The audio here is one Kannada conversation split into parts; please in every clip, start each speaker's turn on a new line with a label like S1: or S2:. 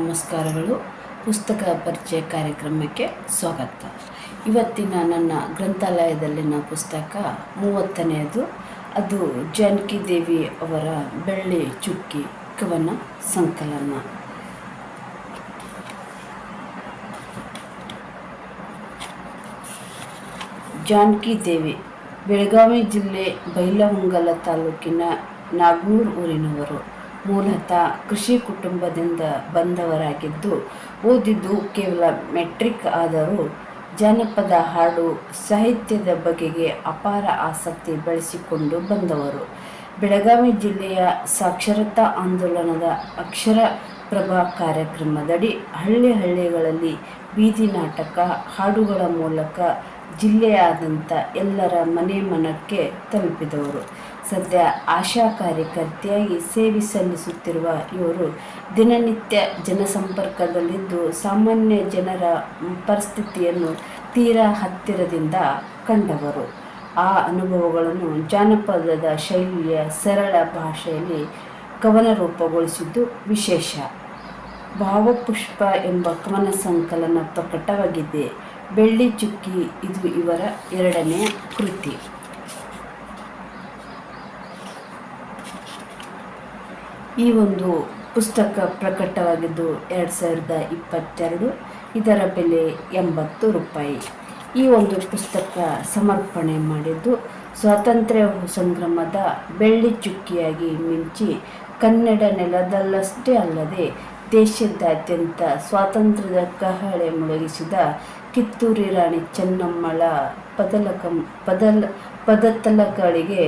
S1: ನಮಸ್ಕಾರಗಳು. ಪುಸ್ತಕ ಪರಿಚಯ ಕಾರ್ಯಕ್ರಮಕ್ಕೆ ಸ್ವಾಗತ. ಇವತ್ತಿನ ನನ್ನ ಗ್ರಂಥಾಲಯದಲ್ಲಿನ ಪುಸ್ತಕ ಮೂವತ್ತನೆಯದು. ಅದು ಜಾನಕಿ ದೇವಿ ಅವರ ಬೆಳ್ಳಿ ಚುಕ್ಕಿ ಕವನ ಸಂಕಲನ. ಜಾನಕಿ ದೇವಿ, ಬೆಳಗಾವಿ ಜಿಲ್ಲೆ ಬೈಲಹೊಂಗಲ ತಾಲೂಕಿನ ನಾಗ್ನೂರ್ ಊರಿನವರು. ಮೂಲತಃ ಕೃಷಿ ಕುಟುಂಬದಿಂದ ಬಂದವರಾಗಿದ್ದು, ಓದಿದ್ದು ಕೇವಲ ಮೆಟ್ರಿಕ್ ಆದರೂ ಜಾನಪದ ಹಾಡು ಸಾಹಿತ್ಯದ ಬಗೆಗೆ ಅಪಾರ ಆಸಕ್ತಿ ಬೆಳೆಸಿಕೊಂಡು ಬಂದವರು. ಬೆಳಗಾವಿ ಜಿಲ್ಲೆಯ ಸಾಕ್ಷರತಾ ಆಂದೋಲನದ ಅಕ್ಷರ ಪ್ರಭಾ ಕಾರ್ಯಕ್ರಮದಡಿ ಹಳ್ಳಿ ಹಳ್ಳಿಗಳಲ್ಲಿ ಬೀದಿ ನಾಟಕ, ಹಾಡುಗಳ ಮೂಲಕ ಜಿಲ್ಲೆಯಾದ್ಯಂತ ಎಲ್ಲರ ಮನೆ ಮನಕ್ಕೆ ತಲುಪಿದವರು. ಸದ್ಯ ಆಶಾ ಕಾರ್ಯಕರ್ತೆಯಾಗಿ ಸೇವೆ ಸಲ್ಲಿಸುತ್ತಿರುವ ಇವರು ದಿನನಿತ್ಯ ಜನಸಂಪರ್ಕದಲ್ಲಿದ್ದು ಸಾಮಾನ್ಯ ಜನರ ಪರಿಸ್ಥಿತಿಯನ್ನು ತೀರಾ ಹತ್ತಿರದಿಂದ ಕಂಡವರು. ಆ ಅನುಭವಗಳನ್ನು ಜಾನಪದದ ಶೈಲಿಯ ಸರಳ ಭಾಷೆಯಲ್ಲಿ ಕವನ ರೂಪಗೊಳಿಸಿದ್ದು ವಿಶೇಷ. ಭಾವಪುಷ್ಪ ಎಂಬ ಕವನ ಸಂಕಲನ ಪ್ರಕಟವಾಗಿದೆ. ಬೆಳ್ಳಿ ಚುಕ್ಕಿ, ಇದು ಇವರ ಎರಡನೆಯ ಕೃತಿ. ಈ ಒಂದು ಪುಸ್ತಕ ಪ್ರಕಟವಾಗಿದ್ದು ಎರಡು ಸಾವಿರದ ಇಪ್ಪತ್ತೆರಡು, ಇದರ ಬೆಲೆ ಎಂಬತ್ತು ರೂಪಾಯಿ. ಈ ಒಂದು ಪುಸ್ತಕ ಸಮರ್ಪಣೆ ಮಾಡಿದ್ದು ಸ್ವಾತಂತ್ರ್ಯ ಸಂಗ್ರಮದ ಬೆಳ್ಳಿ ಚುಕ್ಕಿಯಾಗಿ ಮಿಂಚಿ ಕನ್ನಡ ನೆಲದಲ್ಲಷ್ಟೇ ಅಲ್ಲದೆ ದೇಶದಾದ್ಯಂತ ಸ್ವಾತಂತ್ರ್ಯದ ಕಹಳೆ ಮೊಳಗಿಸಿದ ಕಿತ್ತೂರಿ ರಾಣಿ ಚೆನ್ನಮ್ಮಳ ಪದಲಕ ಪದಲ ಪದತಲಗಳಿಗೆ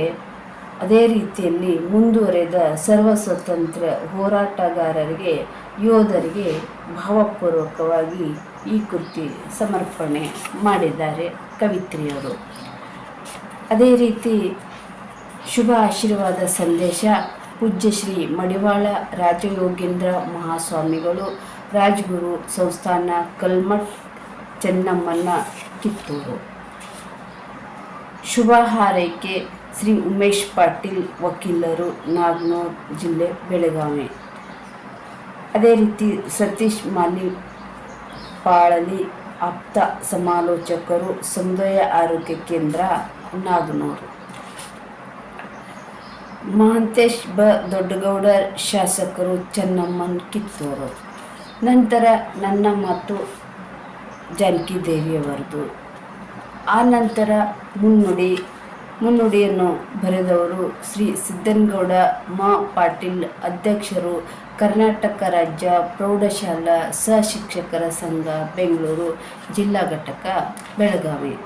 S1: ಅದೇ ರೀತಿಯಲ್ಲಿ ಮುಂದುವರೆದ ಸರ್ವ ಸ್ವತಂತ್ರ ಹೋರಾಟಗಾರರಿಗೆ, ಯೋಧರಿಗೆ ಭಾವಪೂರ್ವಕವಾಗಿ ಈ ಕೃತಿ ಸಮರ್ಪಣೆ ಮಾಡಿದ್ದಾರೆ ಕವಿತ್ರಿಯವರು. ಅದೇ ರೀತಿ ಶುಭ ಆಶೀರ್ವಾದ ಸಂದೇಶ, ಪೂಜ್ಯ ಶ್ರೀ ಮಡಿವಾಳ ರಾಜಯೋಗೇಂದ್ರ ಮಹಾಸ್ವಾಮಿಗಳು, ರಾಜಗುರು ಸಂಸ್ಥಾನ ಕಲ್ಮಠ್ ಚೆನ್ನಮ್ಮನ ಕಿತ್ತೂರು. ಶುಭ ಹಾರೈಕೆ ಶ್ರೀ ಉಮೇಶ್ ಪಾಟೀಲ್ ವಕೀಲರು, ನಾಗ್ನೂರ್ ಜಿಲ್ಲೆ ಬೆಳಗಾವಿ. ಅದೇ ರೀತಿ ಸತೀಶ್ ಮಾಲಿ ಪಾಳಲಿ ಆಪ್ತ ಸಮಾಲೋಚಕರು ಸಮುದಾಯ ಆರೋಗ್ಯ ಕೇಂದ್ರ, ನಾಗನೂರು. ಮಹಂತೇಶ್ ಬ. ದೊಡ್ಡಗೌಡರ್ ಶಾಸಕರು ಚೆನ್ನಮ್ಮನ್ ಕಿತ್ತೂರು. ನಂತರ ನನ್ನ ಮಾತು ಜಾನಕಿ ದೇವಿಯವರದು. ಆ ನಂತರ ಮುನ್ನುಡಿ, ಮುನ್ನುಡಿಯನ್ನು ಬರೆದವರು ಶ್ರೀ ಸಿದ್ದನಗೌಡ, ಮಾ ಪಾಟೀಲ್ ಅಧ್ಯಕ್ಷರು, ಕರ್ನಾಟಕ ರಾಜ್ಯ ಪ್ರೌಢಶಾಲಾ ಸಹಶಿಕ್ಷಕರ ಸಂಘ, ಬೆಂಗಳೂರು ಜಿಲ್ಲಾ ಘಟಕ, ಬೆಳಗಾವಿ.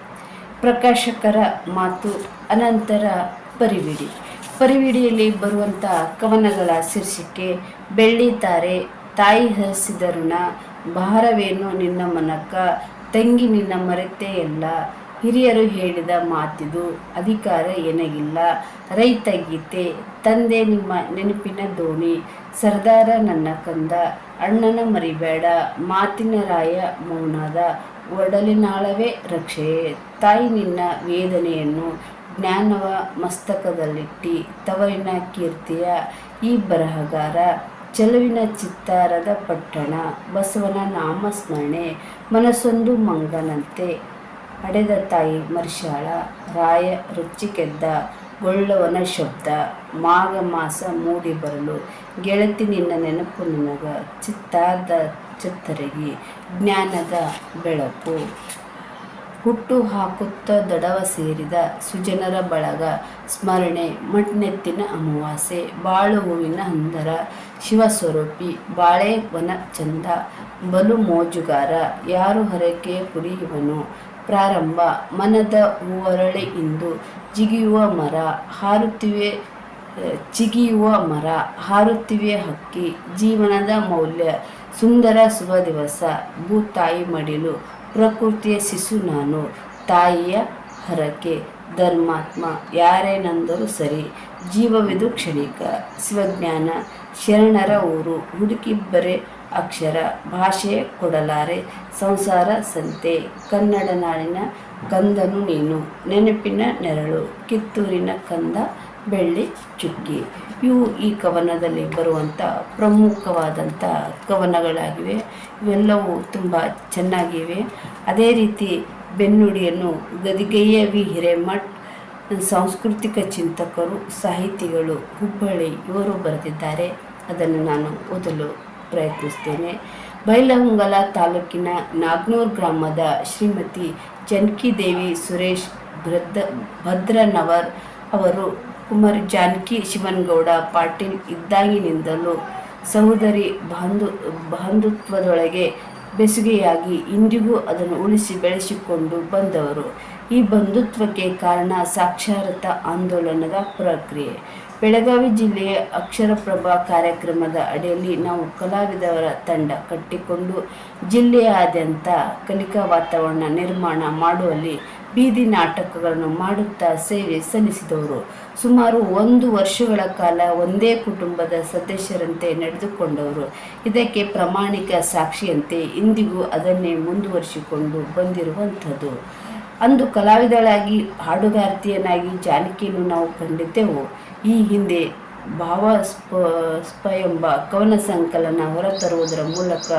S1: ಪ್ರಕಾಶಕರ ಮಾತು ಅನಂತರ ಪರಿವಿಡಿ. ಪರಿವಿಡಿಯಲ್ಲಿ ಬರುವಂಥ ಕವನಗಳ ಶೀರ್ಷಿಕೆ, ಬೆಳ್ಳಿ ತಾರೆ ತಾಯಿ ಹರಿಸಿದರುಣ ಭಾರವೇನು ನಿನ್ನ ಮನಕ್ಕ, ತಂಗಿ ನಿನ್ನ ಮರೆತೇ ಎಲ್ಲ ಹಿರಿಯರು ಹೇಳಿದ ಮಾತಿದು ಅಧಿಕಾರ ಏನಗಿಲ್ಲ ರೈತ ಗೀತೆ, ತಂದೆ ನಿಮ್ಮ ನೆನಪಿನ ದೋಣಿ. ಸರ್ದಾರ ನನ್ನ ಕಂದ, ಅಣ್ಣನ ಮರಿಬೇಡ. ಮಾತಿನ ರಾಯ ಮೌನದ, ಒಡಲಿನಾಳವೇ ರಕ್ಷೆ. ತಾಯಿ ನಿನ್ನ ವೇದನೆಯನ್ನು ಜ್ಞಾನವ ಮಸ್ತಕದಲ್ಲಿಟ್ಟಿ ತವರಿನ ಕೀರ್ತಿಯ ಈ ಬರಹಗಾರ. ಚೆಲುವಿನ ಚಿತ್ತಾರದ ಪಟ್ಟಣ, ಬಸವನ ನಾಮಸ್ಮರಣೆ, ಮನಸ್ಸೊಂದು ಮಂಗನಂತೆ. ಅಡೆದ ತಾಯಿ ಮರ್ಷಾಳ, ರಾಯ ರುಚಿಕೆದ್ದ, ಗೊಳ್ಳವನ ಶಬ್ದ, ಮಾಘ ಮಾಸ ಮೂಡಿ ಬರಲು, ಗೆಳತಿ ನಿನ್ನ ನೆನಪು ನನಗ ಚಿತ್ತಾರ್ದ ಚಿತ್ತರಗಿ ಜ್ಞಾನದ ಬೆಳಕು. ಹುಟ್ಟು ಹಾಕುತ್ತ ದಡವ ಸೇರಿದ ಸುಜನರ ಬಳಗ, ಸ್ಮರಣೆ, ಮಣ್ಣೆತ್ತಿನ ಅಮಾವಾಸೆ, ಬಾಳು ಹೂವಿನ ಹಂದರ ಶಿವಸ್ವರೂಪಿ, ಬಾಳೆ ವನ ಚಂದ, ಬಲು ಮೋಜುಗಾರ, ಯಾರು ಹರಕೆ ಕುರಿಯುವನು? ಪ್ರಾರಂಭ, ಮನದ ಹೂವರಳೆ ಇಂದು ಜಿಗಿಯುವ ಮರ, ಹಾರುತ್ತಿವೆ ಚಿಗಿಯುವ ಮರ, ಹಾರುತ್ತಿವೆ ಹಕ್ಕಿ, ಜೀವನದ ಮೌಲ್ಯ, ಸುಂದರ ಶುಭ ದಿವಸ, ಭೂತಾಯಿ ಮಡಿಲು ಪ್ರಕೃತಿಯ ಶಿಶು ನಾನು. ತಾಯಿಯ ಹರಕೆ. ಧರ್ಮಾತ್ಮ ಯಾರೇನಂದರೂ ಸರಿ. ಜೀವವಿದು ಕ್ಷಣಿಕ. ಶಿವಜ್ಞಾನ. ಶರಣರ ಊರು. ಹುಡುಕಿಬ್ಬರೆ ಅಕ್ಷರ. ಭಾಷೆ ಕೊಡಲಾರೆ. ಸಂಸಾರ ಸಂತೆ. ಕನ್ನಡ ನಾಡಿನ ಕಂದನು ನೀನು. ನೆನಪಿನ ನೆರಳು. ಕಿತ್ತೂರಿನ ಕಂದ. ಬೆಳ್ಳಿ, ಚುಕ್ಕಿ. ಇವು ಈ ಕವನದಲ್ಲಿ ಬರುವಂಥ ಪ್ರಮುಖವಾದಂಥ ಕವನಗಳಾಗಿವೆ. ಇವೆಲ್ಲವೂ ತುಂಬ ಚೆನ್ನಾಗಿವೆ. ಅದೇ ರೀತಿ ಬೆನ್ನುಡಿಯನ್ನು ಗದಿಗೆಯ ವಿ ಹಿರೇಮಠ್, ಸಾಂಸ್ಕೃತಿಕ ಚಿಂತಕರು, ಸಾಹಿತಿಗಳು, ಹುಬ್ಬಳ್ಳಿ ಇವರು ಬರೆದಿದ್ದಾರೆ. ಅದನ್ನು ನಾನು ಓದಲು ಪ್ರಯತ್ನಿಸ್ತೇನೆ. ಬೈಲಹೊಂಗಲ ತಾಲೂಕಿನ ನಾಗ್ನೂರ್ ಗ್ರಾಮದ ಶ್ರೀಮತಿ ದೇವಿ ಸುರೇಶ್ ಭದ್ರ ಭದ್ರನವರ್ ಅವರು ಕುಮಾರಿ ಜಾನಕಿ, ಶಿವನಗೌಡ, ಪಾಟೀಲ್ ಇದ್ದಾಗಿನಿಂದಲೂ ಸಹೋದರಿ ಬಾಂಧು, ಬಾಂಧುತ್ವದೊಳಗೆ ಬೆಸುಗೆಯಾಗಿ ಇಂದಿಗೂ ಅದನ್ನು ಉಳಿಸಿ ಬೆಳೆಸಿಕೊಂಡು ಬಂದವರು. ಈ ಬಂಧುತ್ವಕ್ಕೆ ಕಾರಣ ಸಾಕ್ಷರತಾ ಆಂದೋಲನದ ಪ್ರಕ್ರಿಯೆ. ಬೆಳಗಾವಿ ಜಿಲ್ಲೆಯ ಅಕ್ಷರಪ್ರಭಾ ಕಾರ್ಯಕ್ರಮದ ಅಡಿಯಲ್ಲಿ ನಾವು ಕಲಾವಿದರ ತಂಡ ಕಟ್ಟಿಕೊಂಡು ಜಿಲ್ಲೆಯಾದ್ಯಂತ ಕಲಿಕಾ ವಾತಾವರಣ ನಿರ್ಮಾಣ ಮಾಡುವಲ್ಲಿ ಬೀದಿ ನಾಟಕಗಳನ್ನು ಮಾಡುತ್ತಾ ಸೇವೆ ಸಲ್ಲಿಸಿದವರು. ಸುಮಾರು ಒಂದು ವರ್ಷಗಳ ಕಾಲ ಒಂದೇ ಕುಟುಂಬದ ಸದಸ್ಯರಂತೆ ನಡೆದುಕೊಂಡವರು. ಇದಕ್ಕೆ ಪ್ರಾಮಾಣಿಕ ಸಾಕ್ಷಿಯಂತೆ ಇಂದಿಗೂ ಅದನ್ನೇ ಮುಂದುವರಿಸಿಕೊಂಡು ಬಂದಿರುವಂಥದ್ದು. ಅಂದು ಕಲಾವಿದಳಾಗಿ, ಹಾಡುಗಾರ್ತಿಯನಾಗಿ ಜಾನಕಿಯನ್ನು ನಾವು ಕಂಡಿದ್ದೆವು. ಈ ಹಿಂದೆ ಭಾವ ಸ್ಪ ಸ್ಪ ಎಂಬ ಕವನ ಸಂಕಲನ ಹೊರತರುವುದರ ಮೂಲಕ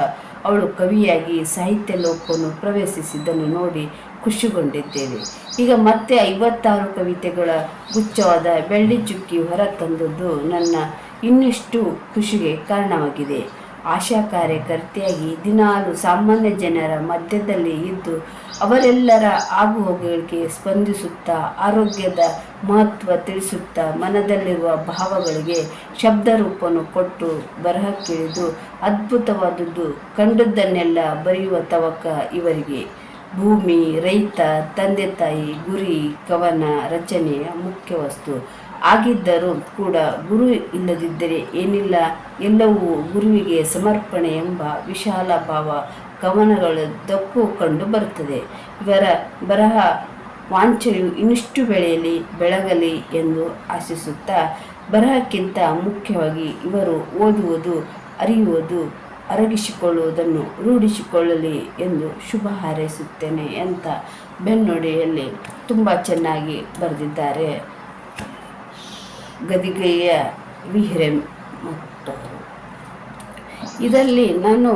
S1: ಅವಳು ಕವಿಯಾಗಿ ಸಾಹಿತ್ಯ ಲೋಕವನ್ನು ಪ್ರವೇಶಿಸಿದ್ದನ್ನು ನೋಡಿ ಖುಷಿಗೊಂಡಿದ್ದೇವೆ. ಈಗ ಮತ್ತೆ ಐವತ್ತಾರು ಕವಿತೆಗಳ ಗುಚ್ಛವಾದ ಬೆಳ್ಳಿ ಚುಕ್ಕಿ ಹೊರತಂದದ್ದು ನನ್ನ ಇನ್ನಿಷ್ಟು ಖುಷಿಗೆ ಕಾರಣವಾಗಿದೆ. ಆಶಾ ಕಾರ್ಯಕರ್ತೆಯಾಗಿ ದಿನಾಲು ಸಾಮಾನ್ಯ ಜನರ ಮಧ್ಯದಲ್ಲಿ ಇದ್ದು ಅವರೆಲ್ಲರ ಆಗುಹೋಗುಗಳಿಗೆ ಸ್ಪಂದಿಸುತ್ತಾ ಆರೋಗ್ಯದ ಮಹತ್ವ ತಿಳಿಸುತ್ತಾ ಮನದಲ್ಲಿರುವ ಭಾವಗಳಿಗೆ ಶಬ್ದ ರೂಪವನ್ನು ಕೊಟ್ಟು ಬರಹಕ್ಕಿಳಿದು ಅದ್ಭುತವಾದದ್ದು ಕಂಡದ್ದನ್ನೆಲ್ಲ ಬರೆಯುವ ತವಕ ಇವರಿಗೆ. ಭೂಮಿ, ರೈತ, ತಂದೆ ತಾಯಿ, ಗುರಿ, ಕವನ ರಚನೆಯ ಮುಖ್ಯ ವಸ್ತು. ಆಗಿದ್ದರೂ ಕೂಡ ಗುರು ಇಲ್ಲದಿದ್ದರೆ ಏನಿಲ್ಲ. ಎಲ್ಲವೂ ಗುರುವಿಗೆ ಸಮರ್ಪಣೆ ಎಂಬ ವಿಶಾಲ ಭಾವ ಕವನಗಳು ದಪ್ಪು ಕಂಡು ಬರುತ್ತದೆ. ಇವರ ಬರಹ ವಾಂಚೆಯು ಇನ್ನಿಷ್ಟು ಬೆಳೆಯಲಿ, ಬೆಳಗಲಿ ಎಂದು ಆಶಿಸುತ್ತಾ, ಬರಹಕ್ಕಿಂತ ಮುಖ್ಯವಾಗಿ ಇವರು ಓದುವುದು, ಅರಿಯುವುದು, ಅರಗಿಸಿಕೊಳ್ಳುವುದನ್ನು ರೂಢಿಸಿಕೊಳ್ಳಲಿ ಎಂದು ಶುಭ ಹಾರೈಸುತ್ತೇನೆ ಅಂತ ಬೆನ್ನುಡಿಯಲ್ಲಿ ತುಂಬ ಚೆನ್ನಾಗಿ ಬರೆದಿದ್ದಾರೆ. ಗದಿಗೆಯ ವಿಹಿರೆ ಮತ್ತು ಇದರಲ್ಲಿ ನಾನು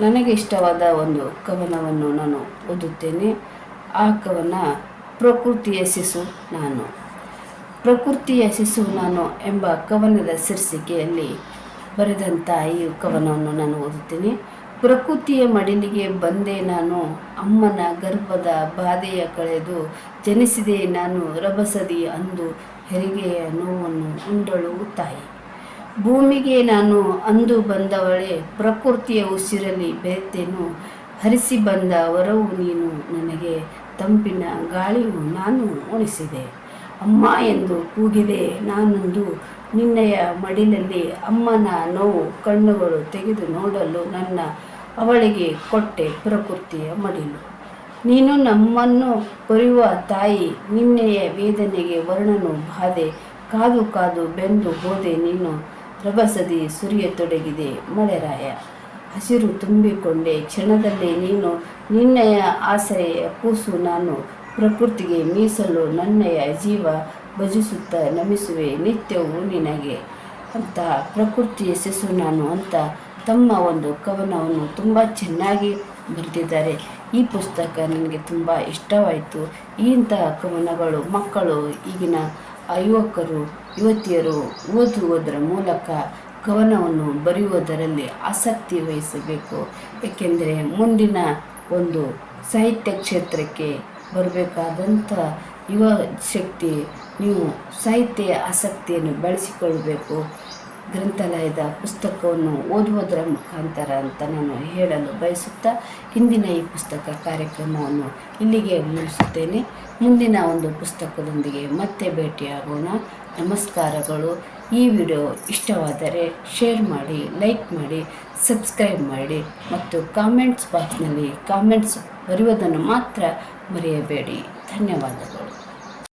S1: ನನಗೆ ಇಷ್ಟವಾದ ಒಂದು ಕವನವನ್ನು ನಾನು ಓದುತ್ತೇನೆ. ಆ ಕವನ ಪ್ರಕೃತಿಯ ಶಿಶು ನಾನು. ಪ್ರಕೃತಿಯ ಶಿಶು ನಾನು ಎಂಬ ಕವನದ ಶೀರ್ಷಿಕೆಯಲ್ಲಿ ಬರೆದಂಥ ಈ ಕವನವನ್ನು ನಾನು ಓದುತ್ತೇನೆ. ಪ್ರಕೃತಿಯ ಮಡಿಲಿಗೆ ಬಂದೆ ನಾನು, ಅಮ್ಮನ ಗರ್ಭದ ಬಾಧೆಯ ಕಳೆದು ಜನಿಸಿದೆ ನಾನು ರಭಸದಿ ಅಂದು ಹೆರಿಗೆಯ ನೋವನ್ನು ಉಂಡಳು ತಾಯಿ ಭೂಮಿಗೆ ನಾನು ಅಂದು ಬಂದವಳೆ, ಪ್ರಕೃತಿಯ ಉಸಿರಲಿ ಬೆರೆತೇನು, ಹರಿಸಿ ಬಂದ ವರವು ನೀನು ನನಗೆ, ತಂಪಿನ ಗಾಳಿಯು ನಾನು ಉಣಿಸಿದೆ. ಅಮ್ಮ ಎಂದು ಕೂಗಿದೆ ನಾನೊಂದು ನಿನ್ನೆಯ ಮಡಿಲಲ್ಲಿ ಅಮ್ಮನ ನೋವು ಕಣ್ಣುಗಳು ತೆಗೆದು ನೋಡಲು ನನ್ನ ಅವಳಿಗೆ ಕೊಟ್ಟೆ ಪ್ರಕೃತಿಯ ಮಡಿಲು. ನೀನು ನಮ್ಮನ್ನು ಕೊರೆಯುವ ತಾಯಿ, ನಿನ್ನೆಯ ವೇದನೆಗೆ ವರ್ಣನು ಬಾಧೆ, ಕಾದು ಕಾದು ಬೆಂದು ಹೋದೆ ನೀನು, ರಭಸದಿ ಸುರಿಯತೊಡಗಿದೆ ಮಳೆರಾಯ. ಹಸಿರು ತುಂಬಿಕೊಂಡೆ ಕ್ಷಣದಲ್ಲಿ ನೀನು, ನಿನ್ನೆಯ ಆಸರೆಯ ಕೂಸು ನಾನು, ಪ್ರಕೃತಿಗೆ ಮೀಸಲು ನನ್ನಯ ಜೀವ ಭಜಿಸುತ್ತ ನಮಿಸುವೆ ನಿತ್ಯವೂ ನಿನಗೆ. ಅಂತ ಪ್ರಕೃತಿಯ ಸೆಸು ನಾನು ಅಂತ ತಮ್ಮ ಒಂದು ಕವನವನ್ನು ತುಂಬ ಚೆನ್ನಾಗಿ ಬರೆದಿದ್ದಾರೆ. ಈ ಪುಸ್ತಕ ನನಗೆ ತುಂಬ ಇಷ್ಟವಾಯಿತು. ಇಂತಹ ಕವನಗಳು ಮಕ್ಕಳು, ಈಗಿನ ಯುವಕರು, ಯುವತಿಯರು ಓದುವುದರ ಮೂಲಕ ಕವನವನ್ನು ಬರೆಯುವುದರಲ್ಲಿ ಆಸಕ್ತಿ ವಹಿಸಬೇಕು. ಏಕೆಂದರೆ ಮುಂದಿನ ಒಂದು ಸಾಹಿತ್ಯ ಕ್ಷೇತ್ರಕ್ಕೆ ಬರಬೇಕಾದಂಥ ಯುವ ಶಕ್ತಿ, ನೀವು ಸಾಹಿತ್ಯ ಆಸಕ್ತಿಯನ್ನು ಬೆಳೆಸಿಕೊಳ್ಬೇಕು. ಗ್ರಂಥಾಲಯದ ಪುಸ್ತಕವನ್ನು ಓದುವುದರ ಮುಖಾಂತರ ಅಂತ ನಾನು ಹೇಳಲು ಬಯಸುತ್ತಾ ಇಂದಿನ ಈ ಪುಸ್ತಕ ಕಾರ್ಯಕ್ರಮವನ್ನು ಇಲ್ಲಿಗೆ ಮುಗಿಸುತ್ತೇನೆ. ಮುಂದಿನ ಒಂದು ಪುಸ್ತಕದೊಂದಿಗೆ ಮತ್ತೆ ಭೇಟಿಯಾಗೋಣ. ನಮಸ್ಕಾರಗಳು. ಈ ವಿಡಿಯೋ ಇಷ್ಟವಾದರೆ ಶೇರ್ ಮಾಡಿ, ಲೈಕ್ ಮಾಡಿ, ಸಬ್ಸ್ಕ್ರೈಬ್ ಮಾಡಿ ಮತ್ತು ಕಾಮೆಂಟ್ಸ್ ಬಾಕ್ಸ್ನಲ್ಲಿ ಕಾಮೆಂಟ್ಸ್ ಬರೆಯುವುದನ್ನು ಮಾತ್ರ ಮರೆಯಬೇಡಿ. ಧನ್ಯವಾದಗಳು.